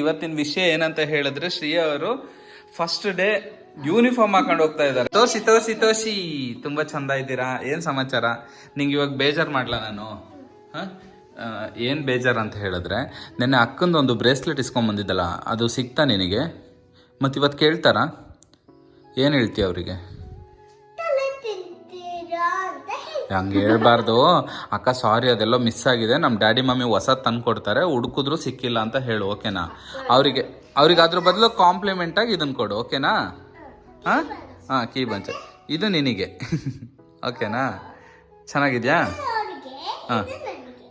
ಇವತ್ತಿನ ವಿಷಯ ಏನಂತ ಹೇಳಿದ್ರೆ ಶ್ರೀ ಅವರು ಫಸ್ಟ್ ಡೇ ಯೂನಿಫಾರ್ಮ್ ಹಾಕೊಂಡು ಹೋಗ್ತಾ ಇದ್ದಾರೆ. ತೋರ್ಸಿ ತೋರ್ಸಿ ತೋರ್ಸಿ. ತುಂಬಾ ಚಂದ ಇದ್ದೀರಾ? ಏನ್ ಸಮಾಚಾರ? ನಿಂಗೆ ಇವಾಗ ಬೇಜಾರ್ ಮಾಡ್ಲಾ ನಾನು? ಹ? ಆ, ಏನ್ ಬೇಜಾರ್ ಅಂತ ಹೇಳಿದ್ರೆ ನಿನ್ನೆ ಅಕ್ಕಂದು ಒಂದು ಬ್ರೇಸ್ಲೆಟ್ ಇಸ್ಕೊಂಡ್ ಬಂದಿದ್ದಲ್ಲ ಅದು ಸಿಗ್ತಾ ನಿನಗೆ? ಮತ್ತೆ ಇವತ್ತು ಕೇಳ್ತಾರಾ? ಏನ್ ಹೇಳ್ತೀಯ ಅವರಿಗೆ? ಹಂಗೆ ಹೇಳ್ಬಾರ್ದು. ಅಕ್ಕ ಸಾರಿ ಅದೆಲ್ಲ ಮಿಸ್ ಆಗಿದೆ. ನಮ್ಮ ಡ್ಯಾಡಿ ಮಮ್ಮಿ ಹೊಸ ತಂದು ಕೊಡ್ತಾರೆ. ಹುಡುಕಿದ್ರು ಸಿಕ್ಕಿಲ್ಲ ಅಂತ ಹೇಳು, ಓಕೆನಾ? ಅವರಿಗೆ ಅವ್ರಿಗೆ ಅದ್ರ ಬದಲು ಕಾಂಪ್ಲಿಮೆಂಟಾಗಿ ಇದನ್ನು ಕೊಡು, ಓಕೆನಾ? ಹಾಂ? ಹಾಂ ಕೀ ಬಂಚ. ಇದು ನಿನಗೆ. ಓಕೆನಾ? ಚೆನ್ನಾಗಿದೆಯಾ? ಹಾಂ.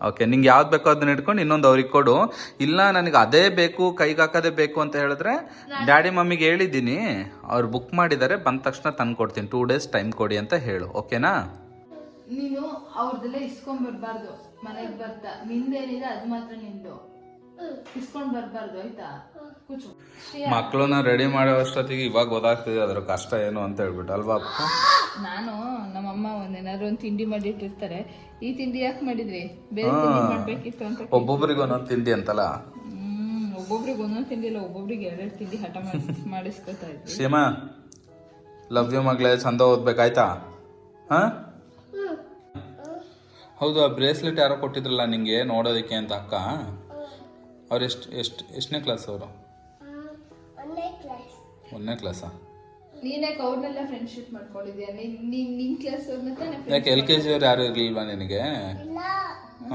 ಓಕೆ, ನಿಂಗೆ ಯಾವ್ದು ಬೇಕೋ ಅದನ್ನ ಇಟ್ಕೊಂಡು ಇನ್ನೊಂದು ಅವ್ರಿಗೆ ಕೊಡು. ಇಲ್ಲ, ನನಗೆ ಅದೇ ಬೇಕು, ಕೈಗೆ ಹಾಕೋದೇ ಬೇಕು ಅಂತ ಹೇಳಿದ್ರೆ ಡ್ಯಾಡಿ ಮಮ್ಮಿಗೆ ಹೇಳಿದ್ದೀನಿ. ಅವ್ರು ಬುಕ್ ಮಾಡಿದ್ದಾರೆ, ಬಂದ ತಕ್ಷಣ ತಂದು ಕೊಡ್ತೀನಿ ಟೂ ಡೇಸ್ ಟೈಮ್ ಕೊಡಿ ಅಂತ ಹೇಳು, ಓಕೆನಾ? ನೀನು ಅವ್ರದೆಲ್ಲ ಇಸ್ಕೊಂಡ್ ಬರ್ಬಾರ್ದು ಮನೆಗ್ ಬರ್ತಾ. ನಿಂದೇನಿದೆ ಅದು ಮಾತ್ರ ನಿಂದು. ಇಸ್ಕೊಂಡ್ ಬರ್ಬಾರ್ದು ಆಯ್ತಾ? ಕೂಚು ಮಕ್ಕಳನ್ನ ರೆಡಿ ಮಾಡೋ ಅಷ್ಟೊತ್ತಿಗೆ ಇವಾಗ ಗೊತ್ತಾಗ್ತಿದೆ ಅದ್ರ ಕಷ್ಟ ಏನು ಅಂತ ಹೇಳ್ಬಿಟ್ಟು ಅಲ್ವಾ ಅಪ್ಪ? ನಾನು ನಮ್ಮಮ್ಮ ಒಂದೇನಾದ್ರು ಒಂದ್ ತಿಂಡಿ ಮಾಡಿಟ್ಟಿರ್ತಾರೆ ಈ ತಿಂಡಿ ಯಾಕೆ ಮಾಡಿದ್ರಿ? ಬೇರೆ ತಿಂಡಿ ಮಾಡ್ಬೇಕಿತ್ತು ಅಂತ ಒಬ್ಬೊಬ್ರಿಗೆ ಒಂದೊಂದು ತಿಂಡಿ ಅಂತಲ್ಲ? ಹ್ಮ್ ಒಬ್ಬೊಬ್ರಿಗೆ ಒಂದೊಂದ್ ತಿಂಡಿ ಇಲ್ಲ ಒಬ್ಬೊಬ್ರಿಗೆ ಎರಡೆರಡು ತಿಂಡಿ ಹಠ ಮಾಡಿ ಮಾಡಿಸ್ಕೊತಾ ಇದ್ವಿ. ಸೀಮಾ ಲವ್ ಯು ಮಗಳೇ ಚಂದ ಓದ್ಬೇಕಾಯ್ತಾ? ಹಾ? ಹೌದು ಆ ಬ್ರೇಸ್ಲೆಟ್ ಯಾರೋ ಕೊಟ್ಟಿದ್ರಲ್ಲ ನಿಂಗೆ ನೋಡೋದಕ್ಕೆ ಅಂತ ಅಕ್ಕ? ಅವ್ರು ಎಷ್ಟು ಎಷ್ಟು ಎಷ್ಟನೇ ಕ್ಲಾಸ್ ಅವರು? ಒಂದನೇ ಕ್ಲಾಸಾ ನೀನ್ಯಾಕೆ ಅವ್ರನ್ನೆಲ್ಲ ಫ್ರೆಂಡ್ಶಿಪ್ ಮಾಡ್ಕೊಂಡಿದ್ಯಾ? ನೀನ್ ನೀನ್ ನಿನ್ ಕ್ಲಾಸ್ ಯಾಕೆ ಎಲ್ ಕೆ ಜಿ ಅವ್ರು ಯಾರು ಇರ್ಲಿಲ್ವಾ ನಿನಗೆ? ಇಲ್ಲ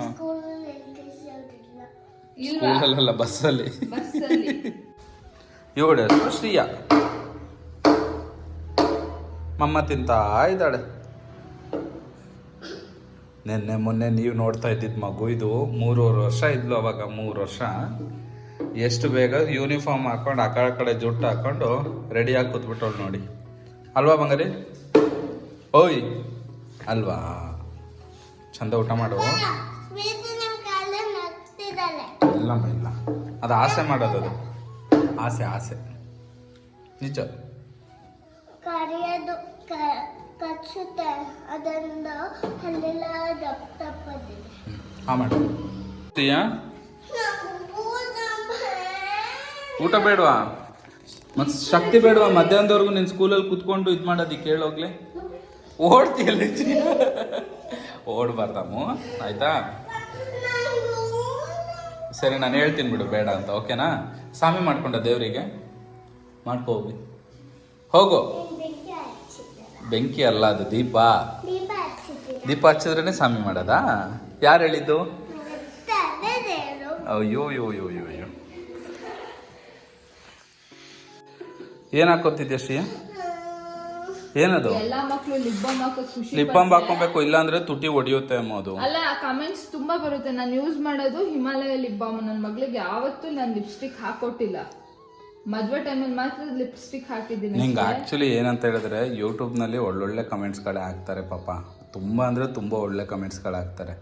ಸ್ಕೂಲಲ್ಲಿ ಬಸ್ಸಲ್ಲಿ. ಹೆಸರು ಶ್ರೀಯ. ಮಮ್ಮ ತಿಂತಾ ಇದ್ದಾಳೆ. ನಿನ್ನೆ ಮೊನ್ನೆ ನೀವು ನೋಡ್ತಾ ಇದ್ದಿದ್ದು ಮಗು ಇದು ಮೂರುವರೆ ವರ್ಷ ಇದ್ಲು ಅವಾಗ ಮೂರು ವರ್ಷ. ಎಷ್ಟು ಬೇಗ ಯೂನಿಫಾರ್ಮ್ ಹಾಕೊಂಡು ಆ ಕಡೆ ಕಡೆ ಜುಟ್ಟು ಹಾಕೊಂಡು ರೆಡಿಯಾಗಿ ಕೂತ್ಬಿಟ್ಟವಳು ನೋಡಿ. ಅಲ್ವಾ ಬಂಗಾರಿ? ಓಯ್! ಅಲ್ವಾ? ಚಂದ ಊಟ ಮಾಡು. ಇಲ್ಲಮ್ಮ ಇಲ್ಲ. ಅದು ಆಸೆ ಮಾಡೋದು ಅದು. ಆಸೆ ಆಸೆ. ನಿಜ. ಹಾಂ ಮೇಡಮ್ ಊಟ ಬೇಡವಾ? ಮತ್ತೆ ಶಕ್ತಿ ಬೇಡವಾ? ಮಧ್ಯಾಹ್ನದವರೆಗೂ ನಿನ್ನ ಸ್ಕೂಲಲ್ಲಿ ಕುತ್ಕೊಂಡು ಇದು ಮಾಡೋದಕ್ಕೆ ಹೇಳೋಗ್ಲಿ ಓಡ್ತೀಯಲ್ಲ ಓಡಬಾರ್ದಮ್ಮ. ಆಯ್ತಾ? ಸರಿ, ನಾನು ಹೇಳ್ತೀನಿ ಬಿಡು, ಬೇಡ ಅಂತ, ಓಕೆನಾ? ಸ್ವಾಮಿ ಮಾಡ್ಕೊಂಡ ದೇವರಿಗೆ. ಮಾಡ್ಕೋ ಹೋಗಿ ಹೋಗು. ಬೆಂಕಿ ಅಲ್ಲ ಅದು ದೀಪ. ದೀಪ ಹಚ್ಚಿದ್ರೇ ಸ್ವಾಮಿ ಮಾಡೋದಾ? ಯಾರು ಹೇಳಿದ್ದು? ಅಯ್ಯೋ ಯೋ ಯೋ ಯೋ ಯೋ ಏನ್ ಹಾಕೋತಿದ್ಯ ಶ್ರೀ? ಏನದು? ಎಲ್ಲಾ ಮಕ್ಳು ಲಿಬ್ ಹಾಕೋ ಖುಷಿ ಲಿಪ್ ಬಾಮ್ ಹಾಕೊಬೇಕು ಇಲ್ಲಾಂದ್ರೆ ತುಟಿ ಒಡಿಯುತ್ತೆ ಅಮ್ಮೋದು ಅಲ್ಲ ಕಮೆಂಟ್ಸ್ ತುಂಬಾ ಬರುತ್ತೆ. ನಾನು ಯೂಸ್ ಮಾಡೋದು ಹಿಮಾಲಯ ಲಿಪ್ ಬಾಮ್. ನನ್ನ ಮಗಳಿಗೆ ಯಾವತ್ತೂ ನಾನು ಲಿಪ್ಸ್ಟಿಕ್ ಹಾಕೊಟ್ಟಿಲ್ಲ. ಮದ್ವೆ ಟೈಮಲ್ಲಿ ಮಾತ್ರ ಲಿಪ್ಸ್ಟಿಕ್ ಹಾಕಿದ್ದೀನಿ ನಿಂಗೆ ಆಕ್ಚುಲಿ ಏನಂತ ಹೇಳಿದ್ರೆ ಯೂಟ್ಯೂಬ್ನಲ್ಲಿ ಒಳ್ಳೊಳ್ಳೆ ಕಮೆಂಟ್ಸ್ಗಳೇ ಹಾಕ್ತಾರೆ ಪಾಪ. ತುಂಬ ಅಂದರೆ ತುಂಬ ಒಳ್ಳೆ ಕಮೆಂಟ್ಸ್ಗಳು ಹಾಕ್ತಾರೆ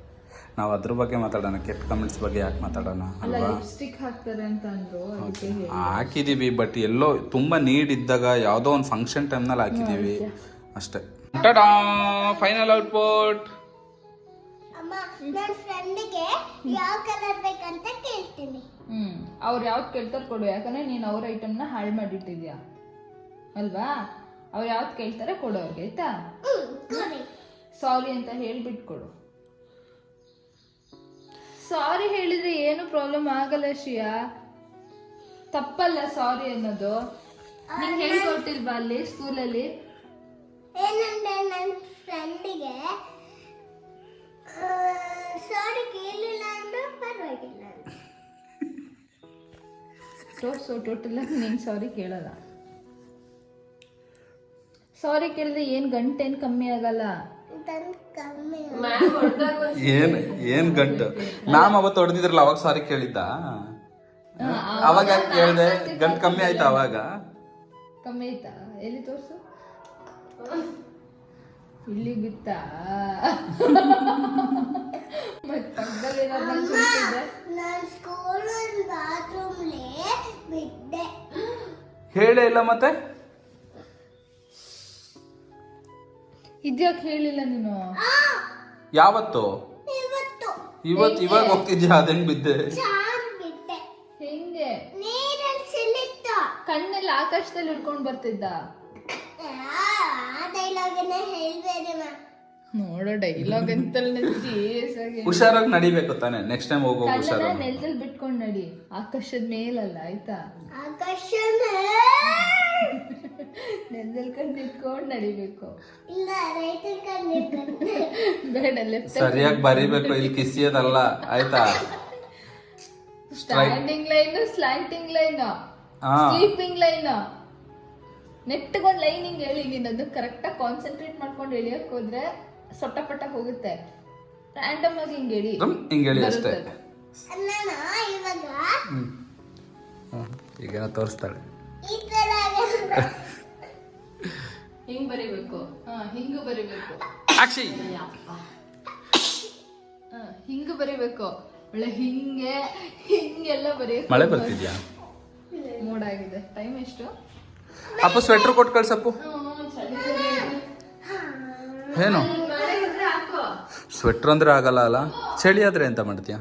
ನಾವು ಅದ್ರ ಬಗ್ಗೆ ಮಾತಾಡೋಣ ಕೆಟ್ಟ ಕಮೆಂಟ್ಸ್ ಬಗ್ಗೆ ಯಾಕೆ ಮಾತಾಡೋಣ ಅಲ್ಲ ಅಲ್ವಾ? ಲಿಪ್ಸ್ಟಿಕ್ ಹಾಕ್ತಾರೆ ಅಂತ ಅಂದ್ರು ಅದಕ್ಕೆ ಹೇಳಿ. ಹಾಕಿದೀವಿ ಬಟ್ ಎಲ್ಲೋ ತುಂಬ ನೀಡ್ ಇದ್ದಾಗ ಯಾವುದೋ ಒಂದು ಫಂಕ್ಷನ್ ಟೈಮ್ನಲ್ಲಿ ಹಾಕಿದ್ದೀವಿ ಅಷ್ಟೇ. ಫೈನಲ್ ಔಟ್ಪುಟ್ ಅಮ್ಮ ನನ್ನ ಫ್ರೆಂಡ್ಗೆ ಯಾವ ಕಲರ್ ಬೇಕಂತ ಕೇಳ್ತೀನಿ. ಹ್ಮ್. ಅವ್ರು ಯಾವ್ದು ಕೇಳ್ತಾರೆ ಕೊಡು ಯಾಕಂದ್ರೆ ನೀನು ಅವ್ರ ಐಟಮ್ನ ಹಾಳು ಮಾಡಿಟ್ಟಿದ್ಯಾ? ಅಲ್ವಾ? ಅವ್ರು ಯಾವ್ದು ಕೇಳ್ತಾರೆ ಕೊಡು ಅವ್ರಿಗೆ ಆಯ್ತಾ? ಸಾರಿ ಅಂತ ಹೇಳ್ಬಿಟ್ಟು ಕೊಡು. ಸಾರಿ ಹೇಳಿದ್ರೆ ಏನು ಪ್ರಾಬ್ಲಮ್ ಆಗಲ್ಲ ಶಿಯಾ ತಪ್ಪಲ್ಲ ಸಾರಿ ಅನ್ನೋದು. ನಿಂಗೆ ಹೇಳ್ಕೊಟ್ಟಿಲ್ವಾ ಅಲ್ಲಿ ಸ್ಕೂಲಲ್ಲಿ? ಏನಂದ್ರೆ ನನ್ನ ಫ್ರೆಂಡಿಗೆ ಸಾರಿ ಕೇಳಿಲ್ಲ ಅಂದ್ರೆ ಪರವಾಗಿಲ್ಲ. ಸೊ ಟೋಟಲ್ ಆಗಿ ನೀನು ಸಾರಿ ಕೇಳಲ್ಲ. ಸಾರಿ ಕೇಳಿದ್ರೆ ಏನು ಗಂಟೇನು ಕಮ್ಮಿ ಆಗಲ್ಲ? ಏನ್ ಏನ್ ಗಂಟು? ನಾಮ ಅವತ್ತು ಹೊಡೆದಿದ್ರಲ್ಲ ಅವಾಗ ಸಾರಿ ಕೇಳಿದ್ದ? ಅವಾಗ ಯಾಕೆ ಕೇಳಿದೆ? ಗಂಟು ಕಮ್ಮಿ ಆಯ್ತಾ ಅವಾಗ? ಕಮ್ಮಿ ಆಯ್ತಾ? ಎಲ್ಲಿ ತೋರ್ಸು? ಇಲ್ಲಿ ಬಿತ್ತಾ? ಮತ್ತೆ ಹೇಳೇ ಇಲ್ಲ ಮತ್ತೆ? ಇದ್ಯಾಕೆ ಹೇಳಿಲ್ಲ ನೀನು? ಯಾವತ್ತು? ಇವತ್ತು. ಇವತ್ತು ಇವಾಗ ಹೋಗ್ತಿದ್ಯಾ? ಅದೆಂಗ್ ಬಿದ್ದೆ. ಹೆಂಗೆ? ಕಣ್ಣಲ್ಲಿ ಕಣ್ಣೆಲ್ಲ ಆಕಾಶದಲ್ಲಿ ಹಿಡ್ಕೊಂಡ್ ಬರ್ತಿದ್ದ? ಹೇಳ್ಬೇಡಿ ನೋಡೋ ಡೈಲಾಗ್ ಅಂತಲ್ಲ ಸೀರಿಯಸ್ ಆಗಿ ಹುಷಾರಾಗಿ ನಡಿಬೇಕು ತಾನೆ. ನೆಕ್ಸ್ಟ್ ಟೈಮ್ ಹೋಗೋ ಹುಷಾರ ನೆಲದಲ್ಲಿ ಬಿಟ್ಕೊಂಡು ನಡಿ. ಆಕಾಶದ ಮೇಲಲ್ಲ ಆಯ್ತಾ? ಆಕಾಶನ ನೆಲದಲ್ಲಿ ಕಣ್ಣು ಇಟ್ಕೊಂಡು ನಡಿಬೇಕು. ಇಲ್ಲ ಕಣ್ಣಿರ್ತಾರೆ ಬೇಡ ಲೆಫ್ಟ್ ಸರಿಯಾಗಿ ಬರಿಬೇಕು ಇಲ್ಲಿ ಕಿಸಿಯೋದಲ್ಲ ಆಯ್ತಾ? ಸ್ಟ್ಯಾಂಡಿಂಗ್ ಲೈನ್ ಸ್ಲ್ಯಾಂಟಿಂಗ್ ಲೈನ್ ಹಾ. ಸ್ಲೀಪಿಂಗ್ ಲೈನ್ ನೆಟ್ಟಗೊಂದು ಲೈನಿಂಗ್ ಹೇಳಿ ನೀನು ಅದು ಕರೆಕ್ಟಾಗಿ ಕಾನ್ಸಂಟ್ರೇಟ್ ಮಾಡ್ಕೊಂಡು ಎಳಿಯಕ್ ಹೋದ್ರೆ ಸೊಟ್ಟ ಪಟ್ಟ ಹೋಗುತ್ತೆ. ರ್ಯಾಂಡಮ್ ಆಗಿ ಹಿಂಗೆ ಹೇಳಿ ಹಿಂಗೆ ಹೇಳಿ ಅಷ್ಟೇ. ಈಗ. ಈಗೇನೋ ತೋರಿಸ್ತಾಳೆ. ಈ ತರ ಹಿಂಗ್ ಬರಿಬೇಕು. ಹಿಂಗ್ ಹಿಂಗು ಬರಿಬೇಕು. ಸಾಕ್ಷಿ ಹಾ, ಹಿಂಗ್ ಬರಿಬೇಕು. ಒಳ್ಳೆ ಹಿಂಗೆ ಹಿಂಗೆಲ್ಲ ಬರಿ ಮಳೆ ಬರ್ತಿದ್ಯಾ? ಮೂಡ್ ಆಗಿದೆ. ಟೈಮ್ ಎಷ್ಟು? ಅಪ್ಪ ಸ್ವೆಟರ್ ಕೊಟ್ಟು ಕಳ್ಸಪ್ಪು. ಏನು? ಸ್ವೆಟ್ರ್ ಅಂದರೆ ಆಗಲ್ಲ ಅಲ್ಲ? ಚಳಿ ಆದರೆ ಎಂತ ಮಾಡ್ತೀಯಾ?